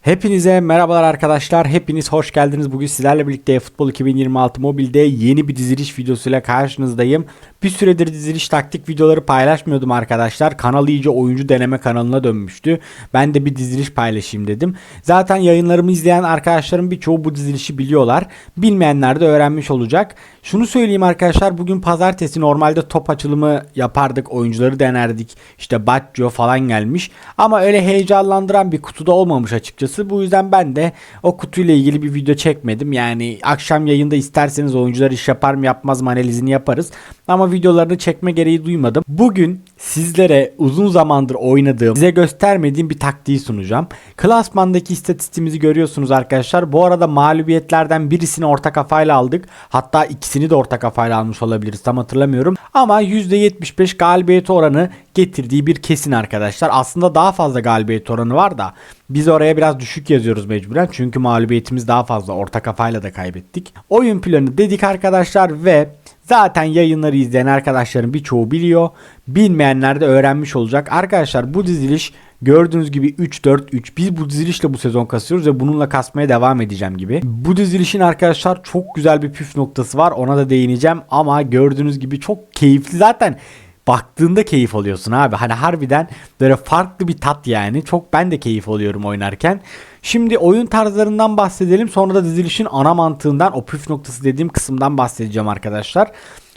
Hepinize merhabalar arkadaşlar. Hepiniz hoş geldiniz. Bugün sizlerle birlikte Futbol 2026 mobilde yeni bir diziliş videosuyla karşınızdayım. Bir süredir diziliş taktik videoları paylaşmıyordum arkadaşlar. Kanal iyice oyuncu deneme kanalına dönmüştü. Ben de bir diziliş paylaşayım dedim. Zaten yayınlarımı izleyen arkadaşlarım birçoğu bu dizilişi biliyorlar. Bilmeyenler de öğrenmiş olacak. Şunu söyleyeyim arkadaşlar. Bugün pazartesi normalde top açılımı yapardık. Oyuncuları denerdik. İşte Baggio falan gelmiş. Ama öyle heyecanlandıran bir kutuda olmamış açıkçası. Bu yüzden ben de o kutuyla ilgili bir video çekmedim. Yani akşam yayında isterseniz oyuncular iş yapar mı yapmaz mı analizini yaparız. Ama videolarını çekme gereği duymadım. Bugün sizlere uzun zamandır oynadığım, size göstermediğim bir taktiği sunacağım. Klasmandaki istatistiğimizi görüyorsunuz arkadaşlar. Bu arada mağlubiyetlerden birisini orta kafayla aldık. Hatta ikisini de orta kafayla almış olabiliriz. Tam hatırlamıyorum. Ama %75 galibiyet oranı getirdiği bir kesin arkadaşlar. Aslında daha fazla galibiyet oranı var da biz oraya biraz düşük yazıyoruz mecburen. Çünkü mağlubiyetimiz daha fazla. Orta kafayla da kaybettik. Oyun planı dedik arkadaşlar ve Zaten yayınları izleyen arkadaşların birçoğu biliyor. Bilmeyenler de öğrenmiş olacak. Arkadaşlar bu diziliş gördüğünüz gibi 3-4-3. Biz bu dizilişle bu sezon kasıyoruz ve bununla kasmaya devam edeceğim gibi. Bu dizilişin arkadaşlar çok güzel bir püf noktası var. Ona da değineceğim ama gördüğünüz gibi çok keyifli. Zaten baktığında keyif alıyorsun abi. Hani harbiden böyle farklı bir tat yani. Çok ben de keyif alıyorum oynarken. Şimdi oyun tarzlarından bahsedelim. Sonra da dizilişin ana mantığından o püf noktası dediğim kısımdan bahsedeceğim arkadaşlar.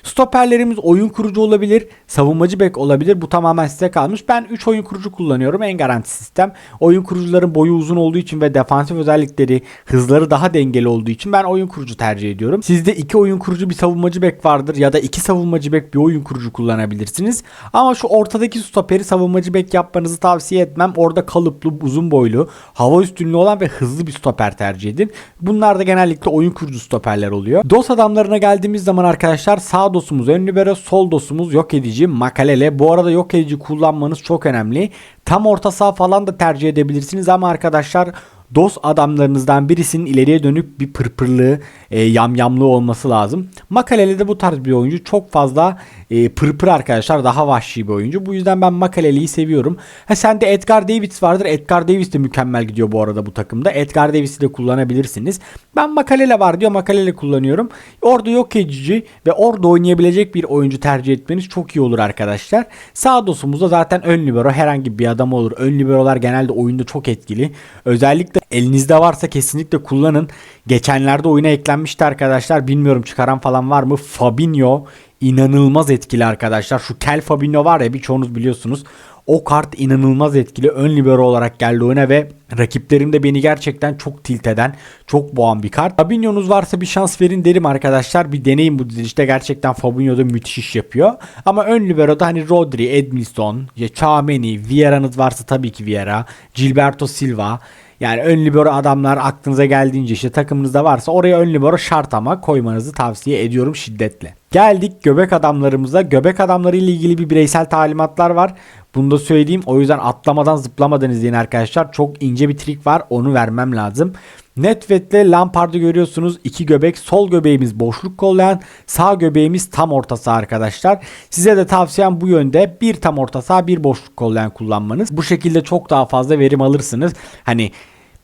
Stoperlerimiz oyun kurucu olabilir, savunmacı bek olabilir. Bu tamamen size kalmış. Ben 3 oyun kurucu kullanıyorum. En garanti sistem. Oyun kurucuların boyu uzun olduğu için ve defansif özellikleri, hızları daha dengeli olduğu için ben oyun kurucu tercih ediyorum. Sizde 2 oyun kurucu bir savunmacı bek vardır ya da 2 savunmacı bek bir oyun kurucu kullanabilirsiniz. Ama şu ortadaki stoperi savunmacı bek yapmanızı tavsiye etmem. Orada kalıplı, uzun boylu, hava üstünlüğü olan ve hızlı bir stoper tercih edin. Bunlar da genellikle oyun kurucu stoperler oluyor. DOS adamlarına geldiğimiz zaman arkadaşlar sağ dosumuz ön sol dosumuz yok edici Makalele. Bu arada yok edici kullanmanız çok önemli. Tam orta saha falan da tercih edebilirsiniz ama arkadaşlar DOS adamlarınızdan birisinin ileriye dönük bir pırpırlığı, e, yamyamlığı olması lazım. Makalele de bu tarz bir oyuncu. Çok fazla e, pırpır arkadaşlar. Daha vahşi bir oyuncu. Bu yüzden ben Makalele'yi seviyorum. Ha sende Edgar Davis vardır. Edgar Davis de mükemmel gidiyor bu arada bu takımda. Edgar Davis'i de kullanabilirsiniz. Ben Makalele var diyor. Makalele kullanıyorum. Orada yok edici ve orada oynayabilecek bir oyuncu tercih etmeniz çok iyi olur arkadaşlar. Sağ dosumuzda zaten ön libero herhangi bir adam olur. Ön liberolar genelde oyunda çok etkili. Özellikle elinizde varsa kesinlikle kullanın. Geçenlerde oyuna eklenmişti arkadaşlar. Bilmiyorum çıkaran falan var mı? Fabinho inanılmaz etkili arkadaşlar. Şu Kel Fabinho var ya birçoğunuz biliyorsunuz. O kart inanılmaz etkili. Ön libero olarak geldi oyuna ve rakiplerim de beni gerçekten çok tilt eden, çok boğan bir kart. Fabinho'nuz varsa bir şans verin derim arkadaşlar. Bir deneyin bu dizilişte. Gerçekten Fabinho da müthiş iş yapıyor. Ama ön libero'da hani Rodri, Edmilson, Chouameni, Vieira'nız varsa tabii ki Vieira, Gilberto Silva, yani ön libero adamlar aklınıza geldiğince işte takımınızda varsa oraya ön libero şart ama koymanızı tavsiye ediyorum şiddetle. Geldik göbek adamlarımıza. Göbek adamları ile ilgili bir bireysel talimatlar var. Bunu da söyleyeyim. O yüzden atlamadan zıplamadan izleyin arkadaşlar. Çok ince bir trik var. Onu vermem lazım. Netvet'le Lampard'ı görüyorsunuz. İki göbek. Sol göbeğimiz boşluk kollayan. Sağ göbeğimiz tam orta saha arkadaşlar. Size de tavsiyem bu yönde. Bir tam orta saha bir boşluk kollayan kullanmanız. Bu şekilde çok daha fazla verim alırsınız. Hani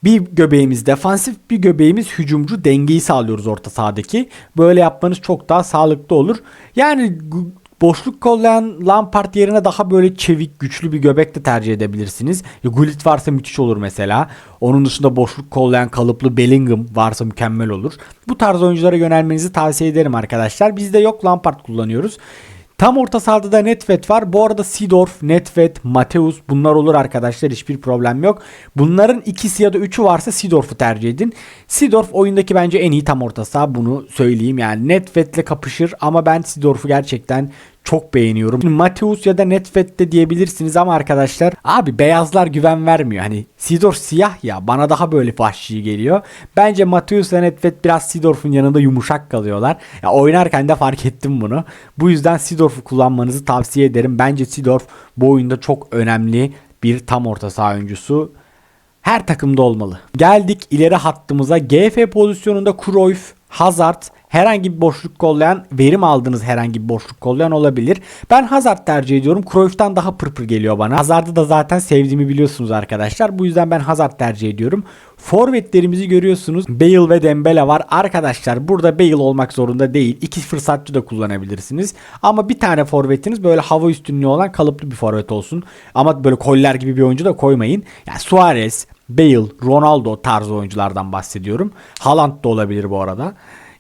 bir göbeğimiz defansif bir göbeğimiz hücumcu dengeyi sağlıyoruz orta sahadaki. Böyle yapmanız çok daha sağlıklı olur. Yani boşluk kollayan Lampard yerine daha böyle çevik güçlü bir göbek de tercih edebilirsiniz. Gullit varsa müthiş olur mesela. Onun dışında boşluk kollayan kalıplı Bellingham varsa mükemmel olur. Bu tarz oyunculara yönelmenizi tavsiye ederim arkadaşlar. Bizde yok Lampard kullanıyoruz. Tam orta sahada da Netvet var. Bu arada Sidorf, Netvet, Mateus bunlar olur arkadaşlar. Hiçbir problem yok. Bunların ikisi ya da üçü varsa Sidorf'u tercih edin. Sidorf oyundaki bence en iyi tam orta saha bunu söyleyeyim. Yani Netvet'le kapışır ama ben Sidorf'u gerçekten çok beğeniyorum. Şimdi Mateus ya da Netvet de diyebilirsiniz ama arkadaşlar abi beyazlar güven vermiyor. Hani Sidorf siyah ya bana daha böyle vahşi geliyor. Bence Mateus ve Netvet biraz Sidorf'un yanında yumuşak kalıyorlar. Ya oynarken de fark ettim bunu. Bu yüzden Sidorf'u kullanmanızı tavsiye ederim. Bence Sidorf bu oyunda çok önemli bir tam orta saha oyuncusu her takımda olmalı. Geldik ileri hattımıza. GF pozisyonunda Cruyff, Hazard, herhangi bir boşluk kollayan, verim aldığınız herhangi bir boşluk kollayan olabilir. Ben Hazard tercih ediyorum. Cruyff'tan daha pırpır geliyor bana. Hazard'ı da zaten sevdiğimi biliyorsunuz arkadaşlar. Bu yüzden ben Hazard tercih ediyorum. Forvetlerimizi görüyorsunuz. Bale ve Dembele var. Arkadaşlar burada Bale olmak zorunda değil. İki fırsatçı da kullanabilirsiniz. Ama bir tane forvetiniz böyle hava üstünlüğü olan kalıplı bir forvet olsun. Ama böyle koller gibi bir oyuncu da koymayın. Yani Suarez, Bale, Ronaldo tarzı oyunculardan bahsediyorum. Haaland da olabilir bu arada.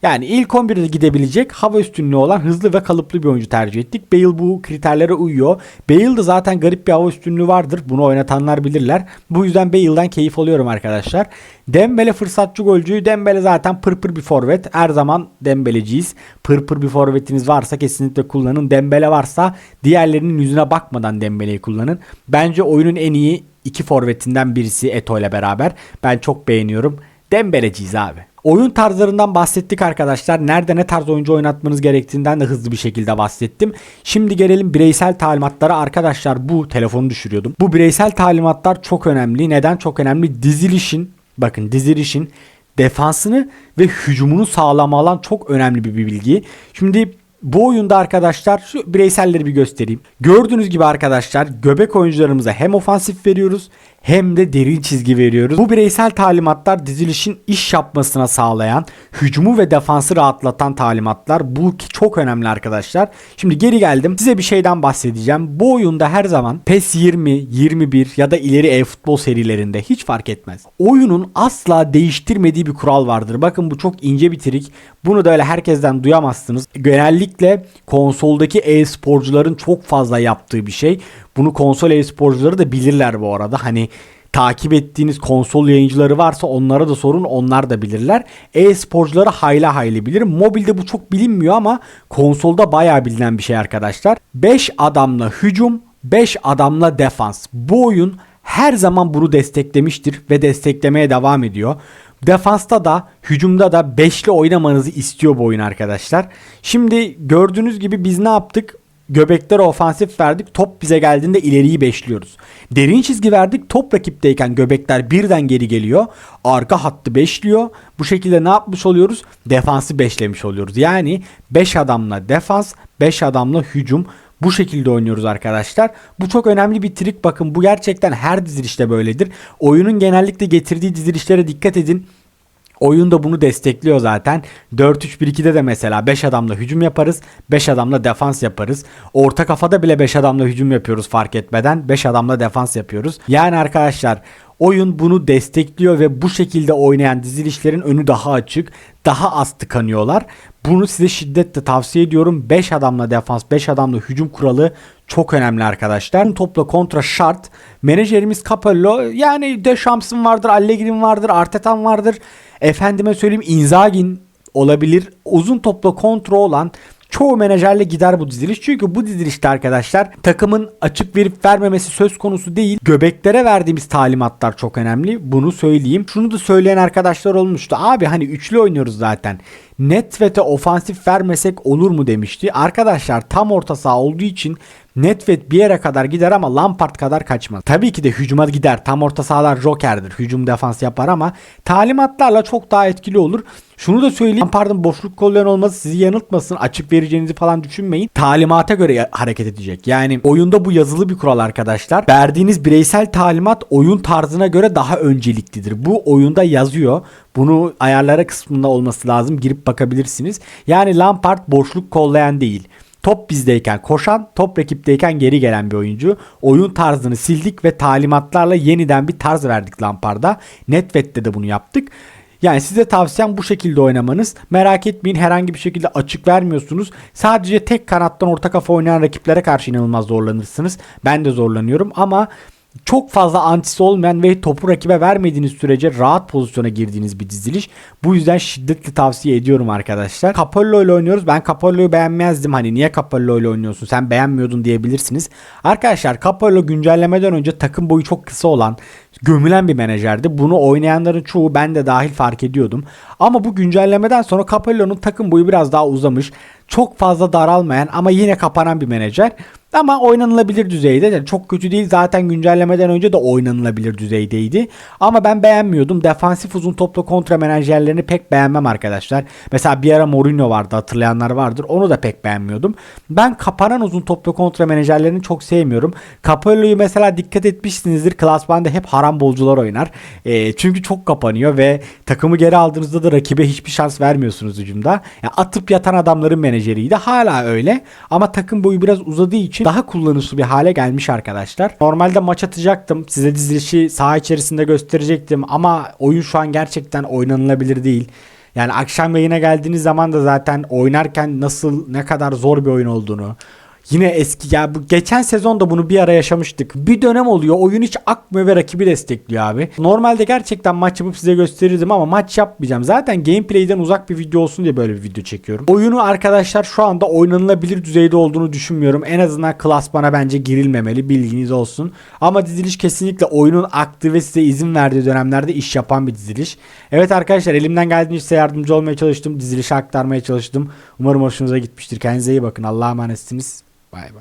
Yani ilk 11'de gidebilecek hava üstünlüğü olan hızlı ve kalıplı bir oyuncu tercih ettik. Bale bu kriterlere uyuyor. Bale'de zaten garip bir hava üstünlüğü vardır. Bunu oynatanlar bilirler. Bu yüzden Bale'dan keyif alıyorum arkadaşlar. Dembele fırsatçı golcü. Dembele zaten pırpır bir forvet. Her zaman Dembeleciyiz. Pırpır bir forvetiniz varsa kesinlikle kullanın. Dembele varsa diğerlerinin yüzüne bakmadan Dembele'yi kullanın. Bence oyunun en iyi iki forvetinden birisi Eto ile beraber. Ben çok beğeniyorum. Dembeleciyiz abi. Oyun tarzlarından bahsettik arkadaşlar. Nerede ne tarz oyuncu oynatmanız gerektiğinden de hızlı bir şekilde bahsettim. Şimdi gelelim bireysel talimatlara. Arkadaşlar bu telefonu düşürüyordum. Bu bireysel talimatlar çok önemli. Neden çok önemli? Dizilişin bakın dizilişin defansını ve hücumunu sağlama alan çok önemli bir bilgi. Şimdi bu oyunda arkadaşlar şu bireyselleri bir göstereyim. Gördüğünüz gibi arkadaşlar göbek oyuncularımıza hem ofansif veriyoruz hem de derin çizgi veriyoruz. Bu bireysel talimatlar dizilişin iş yapmasına sağlayan, hücumu ve defansı rahatlatan talimatlar. Bu çok önemli arkadaşlar. Şimdi geri geldim. Size bir şeyden bahsedeceğim. Bu oyunda her zaman PES 20, 21 ya da ileri e-futbol serilerinde hiç fark etmez. Oyunun asla değiştirmediği bir kural vardır. Bakın bu çok ince bir trik. Bunu da öyle herkesten duyamazsınız. Genellikle konsoldaki e-sporcuların çok fazla yaptığı bir şey. Bunu konsol e-sporcuları da bilirler bu arada. Hani takip ettiğiniz konsol yayıncıları varsa onlara da sorun onlar da bilirler. E-sporcuları hayli hayli bilir. Mobilde bu çok bilinmiyor ama konsolda bayağı bilinen bir şey arkadaşlar. 5 adamla hücum, 5 adamla defans. Bu oyun her zaman bunu desteklemiştir ve desteklemeye devam ediyor. Defansta da hücumda da beşli oynamanızı istiyor bu oyun arkadaşlar. Şimdi gördüğünüz gibi biz ne yaptık? Göbeklere ofansif verdik. Top bize geldiğinde ileriyi beşliyoruz. Derin çizgi verdik. Top rakipteyken göbekler birden geri geliyor. Arka hattı beşliyor. Bu şekilde ne yapmış oluyoruz? Defansı beşlemiş oluyoruz. Yani 5 adamla defans, 5 adamla hücum. Bu şekilde oynuyoruz arkadaşlar. Bu çok önemli bir trik. Bakın bu gerçekten her dizilişte böyledir. Oyunun genellikle getirdiği dizilişlere dikkat edin. Oyun da bunu destekliyor zaten. 4-3-1-2'de de mesela 5 adamla hücum yaparız. 5 adamla defans yaparız. Orta kafada bile 5 adamla hücum yapıyoruz fark etmeden. 5 adamla defans yapıyoruz. Yani arkadaşlar oyun bunu destekliyor ve bu şekilde oynayan dizilişlerin önü daha açık. Daha az tıkanıyorlar. Bunu size şiddetle tavsiye ediyorum. 5 adamla defans, 5 adamla hücum kuralı çok önemli arkadaşlar. Topla kontra şart. Menajerimiz Capello yani Dechamps'ın vardır, Allegri'nin vardır, Arteta'nın vardır. Efendime söyleyeyim Inzaghi'nin olabilir. Uzun topla kontrol olan çoğu menajerle gider bu diziliş. Çünkü bu dizilişte arkadaşlar takımın açık verip vermemesi söz konusu değil. Göbeklere verdiğimiz talimatlar çok önemli. Bunu söyleyeyim. Şunu da söyleyen arkadaşlar olmuştu. Abi hani üçlü oynuyoruz zaten. Netvet'e ofansif vermesek olur mu demişti. Arkadaşlar tam orta saha olduğu için Netvet bir yere kadar gider ama Lampard kadar kaçmaz. Tabii ki de hücuma gider. Tam orta sahalar jokerdir. Hücum defans yapar ama talimatlarla çok daha etkili olur. Şunu da söyleyeyim. Lampard'ın boşluk kollayan olması sizi yanıltmasın. Açık vereceğinizi falan düşünmeyin. Talimata göre hareket edecek. Yani oyunda bu yazılı bir kural arkadaşlar. Verdiğiniz bireysel talimat oyun tarzına göre daha önceliklidir. Bu oyunda yazıyor. Bunu ayarlara kısmında olması lazım. Girip bakabilirsiniz. Yani Lampard boşluk kollayan değil. Top bizdeyken koşan, top rakipteyken geri gelen bir oyuncu. Oyun tarzını sildik ve talimatlarla yeniden bir tarz verdik Lampard'a. Netvet'te de bunu yaptık. Yani size tavsiyem bu şekilde oynamanız. Merak etmeyin herhangi bir şekilde açık vermiyorsunuz. Sadece tek kanattan orta kafa oynayan rakiplere karşı inanılmaz zorlanırsınız. Ben de zorlanıyorum ama çok fazla antisi olmayan ve topu rakibe vermediğiniz sürece rahat pozisyona girdiğiniz bir diziliş. Bu yüzden şiddetli tavsiye ediyorum arkadaşlar. Capello ile oynuyoruz. Ben Capello'yu beğenmezdim. Hani niye Capello ile oynuyorsun? Sen beğenmiyordun diyebilirsiniz. Arkadaşlar Capello güncellemeden önce takım boyu çok kısa olan gömülen bir menajerdi. Bunu oynayanların çoğu ben de dahil fark ediyordum. Ama bu güncellemeden sonra Capello'nun takım boyu biraz daha uzamış. Çok fazla daralmayan ama yine kapanan bir menajer. Ama oynanılabilir düzeyde. Yani çok kötü değil. Zaten güncellemeden önce de oynanılabilir düzeydeydi. Ama ben beğenmiyordum. Defansif uzun toplu kontra menajerlerini pek beğenmem arkadaşlar. Mesela bir ara Mourinho vardı hatırlayanlar vardır. Onu da pek beğenmiyordum. Ben kapanan uzun toplu kontra menajerlerini çok sevmiyorum. Capello'yu mesela dikkat etmişsinizdir. Klasmanda hep haram bolcular oynar. E, çünkü çok kapanıyor ve takımı geri aldığınızda da rakibe hiçbir şans vermiyorsunuz hücumda. Yani atıp yatan adamların menajeriydi. Hala öyle. Ama takım boyu biraz uzadığı için daha kullanışlı bir hale gelmiş arkadaşlar. Normalde maç atacaktım. Size dizilişi saha içerisinde gösterecektim ama oyun şu an gerçekten oynanılabilir değil. Yani akşam yayına geldiğiniz zaman da zaten oynarken nasıl ne kadar zor bir oyun olduğunu Yine eski ya bu geçen sezon da bunu bir ara yaşamıştık. Bir dönem oluyor oyun hiç akmıyor ve rakibi destekliyor abi. Normalde gerçekten maç yapıp size gösterirdim ama maç yapmayacağım. Zaten gameplay'den uzak bir video olsun diye böyle bir video çekiyorum. Oyunu arkadaşlar şu anda oynanılabilir düzeyde olduğunu düşünmüyorum. En azından klasmana bence girilmemeli bilginiz olsun. Ama diziliş kesinlikle oyunun aktığı ve size izin verdiği dönemlerde iş yapan bir diziliş. Evet arkadaşlar elimden geldiğince size yardımcı olmaya çalıştım. Dizilişi aktarmaya çalıştım. Umarım hoşunuza gitmiştir. Kendinize iyi bakın. Allah'a emanetsiniz. Bye bye.